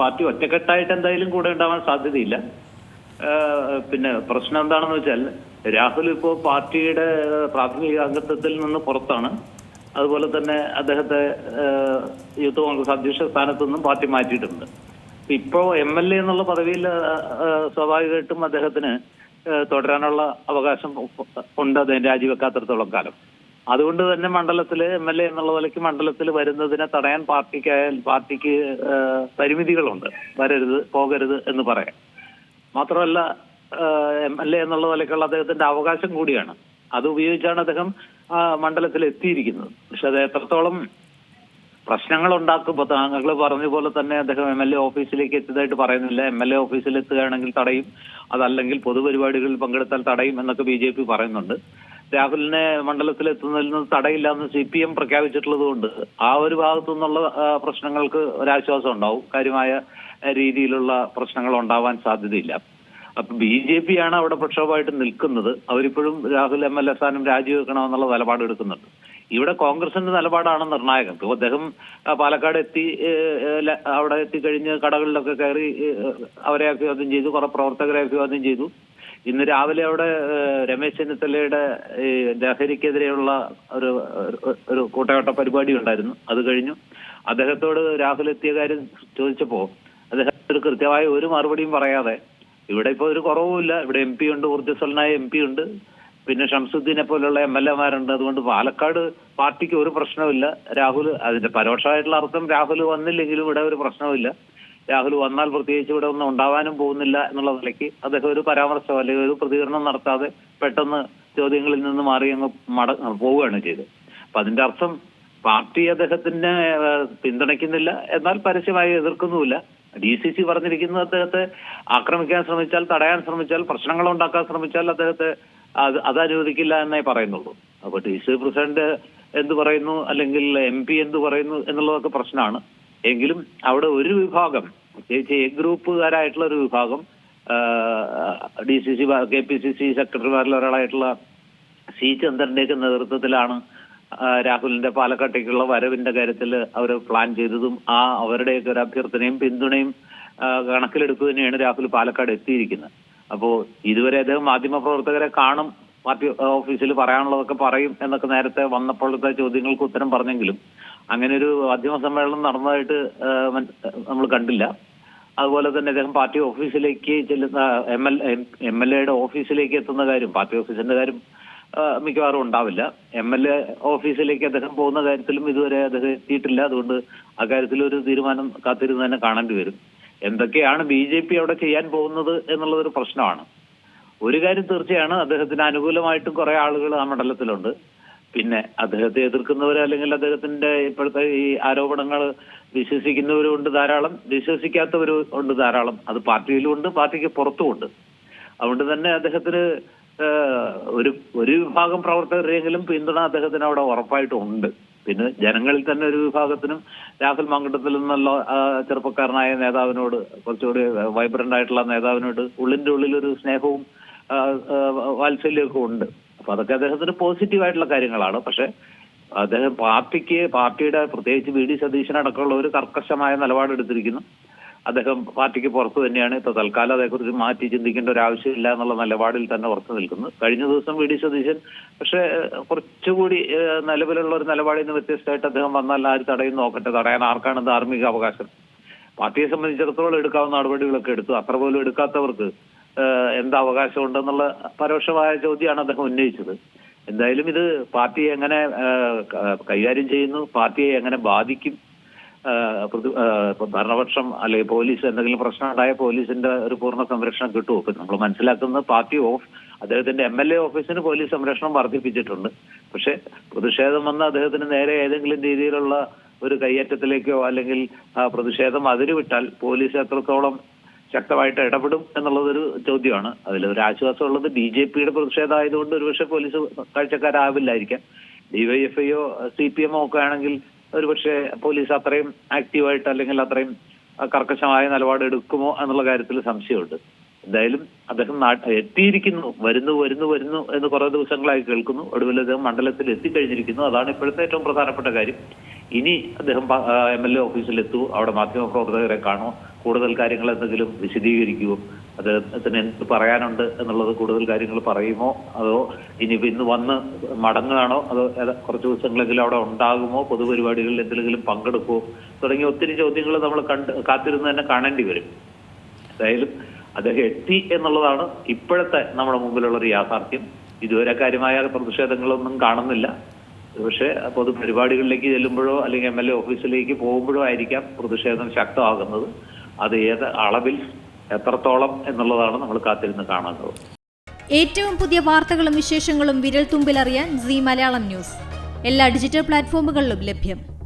Party ഒറ്റക്കെട്ടായിട്ട് എന്തായാലും കൂടെ ഉണ്ടാവാൻ സാധ്യതയില്ല. പിന്നെ പ്രശ്നം എന്താണെന്ന് വെച്ചാൽ രാഹുൽ ഇപ്പോൾ പാർട്ടിയുടെ പ്രാഥമിക അംഗത്വത്തിൽ നിന്ന് പുറത്താണ്. അതുപോലെ തന്നെ അദ്ദേഹത്തെ യൂത്ത് കോൺഗ്രസ് അധ്യക്ഷ സ്ഥാനത്തു നിന്നും പാർട്ടി മാറ്റിയിട്ടുണ്ട്. ഇപ്പോ എം എൽ എ എന്നുള്ള പദവിയിൽ സ്വാഭാവികമായിട്ടും അദ്ദേഹത്തിന് തുടരാനുള്ള അവകാശം ഉണ്ട് അദ്ദേഹം രാജിവെക്കാത്തടത്തോളം കാലം. അതുകൊണ്ട് തന്നെ മണ്ഡലത്തിൽ എം എൽ എ എന്നുള്ള നിലയ്ക്ക് മണ്ഡലത്തിൽ വരുന്നതിനെ തടയാൻ പാർട്ടിക്കായാൽ പാർട്ടിക്ക് പരിമിതികളുണ്ട്. വരരുത് പോകരുത് എന്ന് പറയാം. മാത്രമല്ല എം എൽ എ എന്നുള്ള നിലയ്ക്കുള്ള അദ്ദേഹത്തിന്റെ അവകാശം കൂടിയാണ്. അത് ഉപയോഗിച്ചാണ് അദ്ദേഹം മണ്ഡലത്തിൽ എത്തിയിരിക്കുന്നത്. പക്ഷെ അത് എത്രത്തോളം പ്രശ്നങ്ങൾ ഉണ്ടാക്കുമ്പോൾ താങ്കൾ പറഞ്ഞ പോലെ തന്നെ അദ്ദേഹം എം എൽ എ ഓഫീസിലേക്ക് എത്തിയതായിട്ട് പറയുന്നില്ല. എം എൽ എ ഓഫീസിൽ എത്തുകയാണെങ്കിൽ തടയും. അതല്ലെങ്കിൽ പൊതുപരിപാടികളിൽ പങ്കെടുത്താൽ തടയും എന്നൊക്കെ ബി ജെ പി പറയുന്നുണ്ട്. രാഹുലിനെ മണ്ഡലത്തിൽ എത്തുന്നതിൽ നിന്ന് തടയില്ല എന്ന് സി പി എം പ്രഖ്യാപിച്ചിട്ടുള്ളത് കൊണ്ട് ആ ഒരു ഭാഗത്തു നിന്നുള്ള പ്രശ്നങ്ങൾക്ക് ഒരാശ്വാസം ഉണ്ടാവും. കാര്യമായ രീതിയിലുള്ള പ്രശ്നങ്ങൾ ഉണ്ടാവാൻ സാധ്യതയില്ല. അപ്പൊ ബി ജെ പി ആണ് അവിടെ പ്രക്ഷോഭമായിട്ട് നിൽക്കുന്നത്. അവരിപ്പോഴും രാഹുൽ എം എൽ എ സ്ഥാനം രാജിവെക്കണമെന്നുള്ള നിലപാട് എടുക്കുന്നുണ്ട്. ഇവിടെ കോൺഗ്രസിന്റെ നിലപാടാണ് നിർണായകം. ഇപ്പൊ അദ്ദേഹം പാലക്കാട് എത്തി അവിടെ എത്തിക്കഴിഞ്ഞ് കടകളിലൊക്കെ കയറി അവരെ അഭിവാദ്യം ചെയ്തു കുറെ പ്രവർത്തകരെ അഭിവാദ്യം ചെയ്തു. ഇന്ന് രാവിലെ അവിടെ രമേശ് ചെന്നിത്തലയുടെ ഈ ലഹരിക്കെതിരെയുള്ള ഒരു ഒരു- കൂട്ടകട്ട പരിപാടി ഉണ്ടായിരുന്നു. അത് കഴിഞ്ഞു. അദ്ദേഹത്തോട് രാഹുൽ എത്തിയ കാര്യം ചോദിച്ചപ്പോ അദ്ദേഹത്തിന് കൃത്യമായ ഒരു മറുപടിയും പറയാതെ ഇവിടെ ഇപ്പൊ ഒരു കുറവുമില്ല. ഇവിടെ എം പി ഉണ്ട് ഊർജസ്വലനായ എം പി ഉണ്ട്. പിന്നെ ഷംസുദ്ദീനെ പോലുള്ള എം എൽ എമാരുണ്ട്. അതുകൊണ്ട് പാലക്കാട് പാർട്ടിക്ക് ഒരു പ്രശ്നവുമില്ല. രാഹുൽ അതിന്റെ പരോക്ഷമായിട്ടുള്ള അർത്ഥം രാഹുൽ വന്നില്ലെങ്കിലും ഇവിടെ ഒരു പ്രശ്നവുമില്ല. രാഹുൽ വന്നാൽ പ്രത്യേകിച്ച് ഇവിടെ ഒന്നും ഉണ്ടാവാനും പോകുന്നില്ല എന്നുള്ള നിലയ്ക്ക് അദ്ദേഹം ഒരു പരാമർശം അല്ലെങ്കിൽ ഒരു പ്രതികരണം നടത്താതെ പെട്ടെന്ന് ചോദ്യങ്ങളിൽ നിന്ന് മാറി അങ്ങ് മട പോവുകയാണ് ചെയ്തത്. അപ്പൊ അതിന്റെ അർത്ഥം പാർട്ടി അദ്ദേഹത്തിനെ പിന്തുണയ്ക്കുന്നില്ല എന്നാൽ പരസ്യമായി എതിർക്കുന്നുമില്ല. ഡി സി സി പറഞ്ഞിരിക്കുന്നത് അദ്ദേഹത്തെ ആക്രമിക്കാൻ ശ്രമിച്ചാൽ തടയാൻ ശ്രമിച്ചാൽ പ്രശ്നങ്ങൾ ഉണ്ടാക്കാൻ ശ്രമിച്ചാൽ അദ്ദേഹത്തെ അത് അത് അനുവദിക്കില്ല എന്നേ പറയുന്നുള്ളൂ. അപ്പൊ ഡി സി പ്രസിഡന്റ് എന്ത് പറയുന്നു? അല്ലെങ്കിൽ എം പി എന്ത് പറയുന്നു? എന്നുള്ളതൊക്കെ പ്രശ്നമാണ്. എങ്കിലും അവിടെ ഒരു വിഭാഗം പ്രത്യേകിച്ച് എ ഗ്രൂപ്പുകാരായിട്ടുള്ള ഒരു വിഭാഗം D C C K P C C സെക്രട്ടറിമാരിൽ ഒരാളായിട്ടുള്ള സി ചന്ദ്രന്റെയൊക്കെ നേതൃത്വത്തിലാണ് രാഹുലിന്റെ പാലക്കാട്ടേക്കുള്ള വരവിന്റെ കാര്യത്തിൽ അവർ പ്ലാൻ ചെയ്തതും ആ അവരുടെയൊക്കെ ഒരു അഭ്യർത്ഥനയും പിന്തുണയും കണക്കിലെടുക്കുക തന്നെയാണ് രാഹുൽ പാലക്കാട് എത്തിയിരിക്കുന്നത്. അപ്പോ ഇതുവരെ അദ്ദേഹം മാധ്യമപ്രവർത്തകരെ കാണും പാർട്ടി ഓഫീസിൽ പറയാനുള്ളതൊക്കെ പറയും എന്നൊക്കെ നേരത്തെ വന്നപ്പോഴത്തെ ചോദ്യങ്ങൾക്ക് ഉത്തരം പറഞ്ഞെങ്കിലും അങ്ങനെ ഒരു മാധ്യമ സമ്മേളനം നടന്നതായിട്ട് നമ്മൾ കണ്ടില്ല. അതുപോലെ തന്നെ അദ്ദേഹം പാർട്ടി ഓഫീസിലേക്ക് ചെല്ലുന്ന എം എൽ എം എൽ എയുടെ ഓഫീസിലേക്ക് എത്തുന്ന കാര്യം പാർട്ടി ഓഫീസിന്റെ കാര്യം മിക്കവാറും ഉണ്ടാവില്ല. എം എൽ എ ഓഫീസിലേക്ക് അദ്ദേഹം പോകുന്ന കാര്യത്തിലും ഇതുവരെ അദ്ദേഹം എത്തിയിട്ടില്ല. അതുകൊണ്ട് അക്കാര്യത്തിൽ ഒരു തീരുമാനം കാത്തിരുന്ന് തന്നെ കാണേണ്ടി വരും. എന്തൊക്കെയാണ് ബി ജെ പി അവിടെ ചെയ്യാൻ പോകുന്നത് എന്നുള്ളതൊരു പ്രശ്നമാണ്. ഒരു കാര്യം തീർച്ചയാണ് അദ്ദേഹത്തിന് അനുകൂലമായിട്ടും കുറെ ആളുകൾ ആ മണ്ഡലത്തിലുണ്ട്. പിന്നെ അദ്ദേഹത്തെ എതിർക്കുന്നവർ അല്ലെങ്കിൽ അദ്ദേഹത്തിന്റെ ഇപ്പോഴത്തെ ഈ ആരോപണങ്ങൾ വിശ്വസിക്കുന്നവരും ഉണ്ട് ധാരാളം. വിശ്വസിക്കാത്തവരും ഉണ്ട് ധാരാളം. അത് പാർട്ടിയിലും ഉണ്ട് പാർട്ടിക്ക് പുറത്തുമുണ്ട്. അതുകൊണ്ട് തന്നെ അദ്ദേഹത്തിന് ഒരു ഒരു വിഭാഗം പ്രവർത്തകരെങ്കിലും പിന്തുണ അദ്ദേഹത്തിന് അവിടെ ഉറപ്പായിട്ടും ഉണ്ട് പിന്നെ ജനങ്ങളിൽ തന്നെ ഒരു വിഭാഗത്തിനും രാഹുൽ മങ്കട്ടത്തിൽ നിന്നുള്ള ചെറുപ്പക്കാരനായ നേതാവിനോട് കുറച്ചുകൂടി വൈബ്രന്റ് ആയിട്ടുള്ള നേതാവിനോട് ഉള്ളിന്റെ ഉള്ളിൽ ഒരു സ്നേഹവും വാത്സല്യമൊക്കെ ഉണ്ട്. അപ്പൊ അതൊക്കെ അദ്ദേഹത്തിന് പോസിറ്റീവ് ആയിട്ടുള്ള കാര്യങ്ങളാണ്. പക്ഷെ അദ്ദേഹം പാർട്ടിക്ക് പാർട്ടിയുടെ പ്രത്യേകിച്ച് വി ഡി സതീശൻ അടക്കമുള്ള ഒരു കർക്കശമായ നിലപാടെടുത്തിരിക്കുന്നു അദ്ദേഹം പാർട്ടിക്ക് പുറത്ത് തന്നെയാണ്. ഇപ്പൊ തൽക്കാലം അതേക്കുറിച്ച് മാറ്റി ചിന്തിക്കേണ്ട ഒരു ആവശ്യമില്ല എന്നുള്ള നിലപാടിൽ തന്നെ ഉറച്ചു നിൽക്കുന്നു. കഴിഞ്ഞ ദിവസം വി ഡി സതീശൻ പക്ഷേ കുറച്ചുകൂടി നിലവിലുള്ള ഒരു നിലപാടിൽ നിന്ന് വ്യത്യസ്തമായിട്ട് അദ്ദേഹം വന്നാൽ ആര് തടയും നോക്കട്ടെ. തടയാൻ ആർക്കാണ് ധാർമ്മിക അവകാശം? പാർട്ടിയെ സംബന്ധിച്ചിടത്തോളം എടുക്കാവുന്ന നടപടികളൊക്കെ എടുത്തു. അത്ര പോലും എടുക്കാത്തവർക്ക് എന്ത് അവകാശമുണ്ടെന്നുള്ള പരോക്ഷമായ ചോദ്യമാണ് അദ്ദേഹം ഉന്നയിച്ചത്. എന്തായാലും ഇത് പാർട്ടിയെ എങ്ങനെ കൈകാര്യം ചെയ്യുന്നു പാർട്ടിയെ എങ്ങനെ ബാധിക്കും ഭരണപക്ഷം അല്ലെങ്കിൽ പോലീസ് എന്തെങ്കിലും പ്രശ്നം ഉണ്ടായ പോലീസിന്റെ ഒരു പൂർണ സംരക്ഷണം കിട്ടുമോ? ഇപ്പൊ നമ്മൾ മനസ്സിലാക്കുന്നത് പാർട്ടി ഓഫ് അദ്ദേഹത്തിന്റെ എം എൽ എ ഓഫീസിന് പോലീസ് സംരക്ഷണം വർദ്ധിപ്പിച്ചിട്ടുണ്ട്. പക്ഷെ പ്രതിഷേധം വന്ന അദ്ദേഹത്തിന് നേരെ ഏതെങ്കിലും രീതിയിലുള്ള ഒരു കയ്യേറ്റത്തിലേക്കോ അല്ലെങ്കിൽ പ്രതിഷേധം അതിരുവിട്ടാൽ പോലീസ് എത്രത്തോളം ശക്തമായിട്ട് ഇടപെടും എന്നുള്ളതൊരു ചോദ്യമാണ്. അതിൽ ഒരു ആശ്വാസമുള്ളത് ബി ജെ പിയുടെ പ്രതിഷേധമായതുകൊണ്ട് ഒരുപക്ഷെ പോലീസ് കാഴ്ചക്കാരാവില്ലായിരിക്കാം. ഡിവൈഎഫ്ഐയോ സി പി എമ്മോ ഒക്കെ ആണെങ്കിൽ ഒരുപക്ഷെ പോലീസ് അത്രയും ആക്റ്റീവായിട്ട് അല്ലെങ്കിൽ അത്രയും കർക്കശമായ നിലപാട് എടുക്കുമോ എന്നുള്ള കാര്യത്തിൽ സംശയമുണ്ട്. എന്തായാലും അദ്ദേഹം എത്തിയിരിക്കുന്നു. വരുന്നു വരുന്നു വരുന്നു എന്ന് കുറെ ദിവസങ്ങളായി കേൾക്കുന്നു. ഒടുവിൽ അദ്ദേഹം മണ്ഡലത്തിൽ എത്തിക്കഴിഞ്ഞിരിക്കുന്നു. അതാണ് ഇപ്പോഴത്തെ ഏറ്റവും പ്രധാനപ്പെട്ട കാര്യം. ഇനി അദ്ദേഹം എം എൽ എ ഓഫീസിൽ അവിടെ മാധ്യമപ്രവർത്തകരെ കാണുമോ കൂടുതൽ കാര്യങ്ങൾ എന്തെങ്കിലും വിശദീകരിക്കുമോ അദ്ദേഹത്തിന് എന്ത് പറയാനുണ്ട് എന്നുള്ളത് കൂടുതൽ കാര്യങ്ങൾ പറയുമോ? അതോ ഇനി ഇന്ന് വന്ന് മടങ്ങുകയാണോ? അതോ കുറച്ച് ദിവസങ്ങളെങ്കിലും അവിടെ ഉണ്ടാകുമോ? പൊതുപരിപാടികളിൽ എന്തെങ്കിലും പങ്കെടുക്കുമോ തുടങ്ങിയ ഒത്തിരി ചോദ്യങ്ങൾ നമ്മൾ കണ്ട് കാത്തിരുന്ന് തന്നെ കാണേണ്ടി വരും. എന്തായാലും അദ്ദേഹം എത്തി എന്നുള്ളതാണ് ഇപ്പോഴത്തെ നമ്മുടെ മുമ്പിലുള്ള ഒരു യാഥാർത്ഥ്യം. ഇതുവരെ കാര്യമായ പ്രതിഷേധങ്ങളൊന്നും കാണുന്നില്ല. പക്ഷേ പൊതുപരിപാടികളിലേക്ക് ചെല്ലുമ്പോഴോ അല്ലെങ്കിൽ എം എൽ എ ഓഫീസിലേക്ക് പോകുമ്പോഴോ ആയിരിക്കാം പ്രതിഷേധം ശക്തമാകുന്നത്. അത് ഏത് അളവിൽ എത്രത്തോളം എന്നുള്ളതാണ് നമ്മൾ കാത്തിരുന്ന് കാണുന്നത് ഏറ്റവും പുതിയ വാർത്തകളും വിശേഷങ്ങളും വിരൽ തുമ്പിലറിയാൻ സി മലയാളം ന്യൂസ്. എല്ലാ ഡിജിറ്റൽ പ്ലാറ്റ്ഫോമുകളിലും ലഭ്യം.